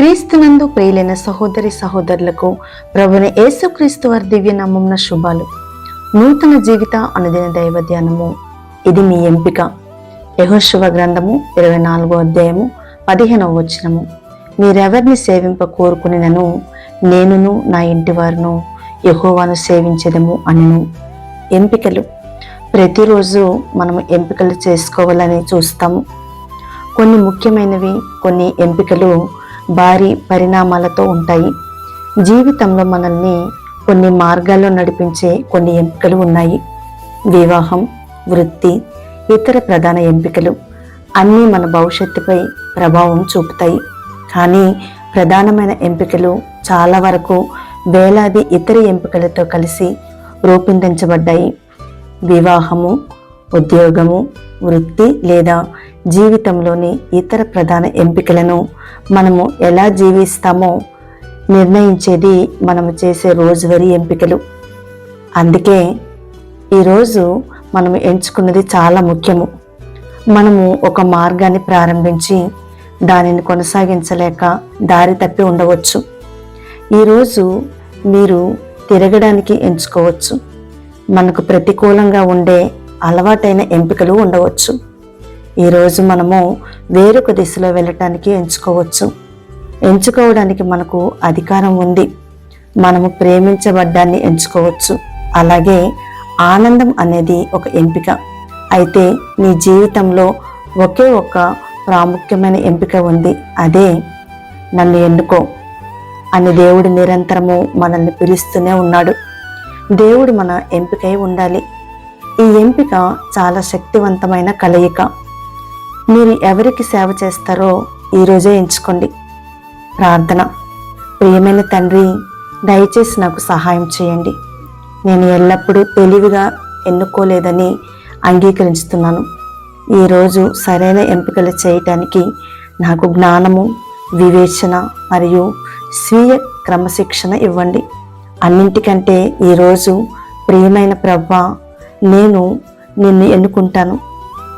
క్రీస్తునందు ప్రియులైన సహోదరి సహోదరులకు ప్రభుని యేసుక్రీస్తు వారి దివ్య నామమున శుభాలు. నూతన జీవిత అనుదిన దైవ ధ్యానము ఇది మీ ఎంపిక. యహోశువ గ్రంథము ఇరవై నాలుగో అధ్యాయము పదిహేనవ వచనము. మీరెవరిని సేవింప కోరుకునేనను? నేనును నా ఇంటి వారును యహోవాను సేవించదము అనిను. ఎంపికలు. ప్రతిరోజు మనం ఎంపికలు చేసుకోవాలని చూస్తాము. కొన్ని ముఖ్యమైనవి కొన్ని ఎంపికలు భారీ పరిణామాలతో ఉంటాయి. జీవితంలో మనల్ని కొన్ని మార్గాల్లో నడిపించే కొన్ని ఎంపికలు ఉన్నాయి. వివాహం వృత్తి ఇతర ప్రధాన ఎంపికలు అన్నీ మన భవిష్యత్తుపై ప్రభావం చూపుతాయి. కానీ ప్రధానమైన ఎంపికలు చాలా వరకు వేలాది ఇతర ఎంపికలతో కలిసి రూపొందించబడ్డాయి. వివాహము ఉద్యోగము వృత్తి లేదా జీవితంలోని ఇతర ప్రధాన ఎంపికలను మనము ఎలా జీవిస్తామో నిర్ణయించేది మనము చేసే రోజువారీ ఎంపికలు. అందుకే ఈరోజు మనము ఎంచుకున్నది చాలా ముఖ్యము. మనము ఒక మార్గాన్ని ప్రారంభించి దానిని కొనసాగించలేక దారి తప్పి ఉండవచ్చు. ఈరోజు మీరు తిరగడానికి ఎంచుకోవచ్చు. మనకు ప్రతికూలంగా ఉండే అలవాటైన ఎంపికలు ఉండవచ్చు. ఈరోజు మనము వేరొక దిశలో వెళ్ళటానికి ఎంచుకోవచ్చు. ఎంచుకోవడానికి మనకు అధికారం ఉంది. మనము ప్రేమించబడ్డాన్ని ఎంచుకోవచ్చు. అలాగే ఆనందం అనేది ఒక ఎంపిక. అయితే నీ జీవితంలో ఒకే ఒక ప్రాముఖ్యమైన ఎంపిక ఉంది. అదే నన్ను ఎన్నుకో అని దేవుడు నిరంతరము మనల్ని పిలుస్తూనే ఉన్నాడు. దేవుడు మన ఎంపికై ఉండాలి. ఈ ఎంపిక చాలా శక్తివంతమైన కలయిక. మీరు ఎవరికి సేవ చేస్తారో ఈరోజే ఎంచుకోండి. ప్రార్థన. ప్రియమైన తండ్రి దయచేసి నాకు సహాయం చేయండి. నేను ఎల్లప్పుడూ తెలివిగా ఎన్నుకోలేదని అంగీకరించుతున్నాను. ఈరోజు సరైన ఎంపికలు చేయటానికి నాకు జ్ఞానము వివేచన మరియు స్వీయ క్రమశిక్షణ ఇవ్వండి. అన్నింటికంటే ఈరోజు ప్రియమైన ప్రవ్వ నేను నిన్ను ఎన్నుకుంటాను.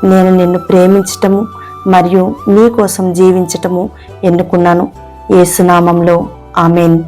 నేను నిన్ను ప్రేమించటము మరియు నీ కోసం జీవించటము ఎన్నుకున్నాను. ఏసునామంలో ఆమెన్.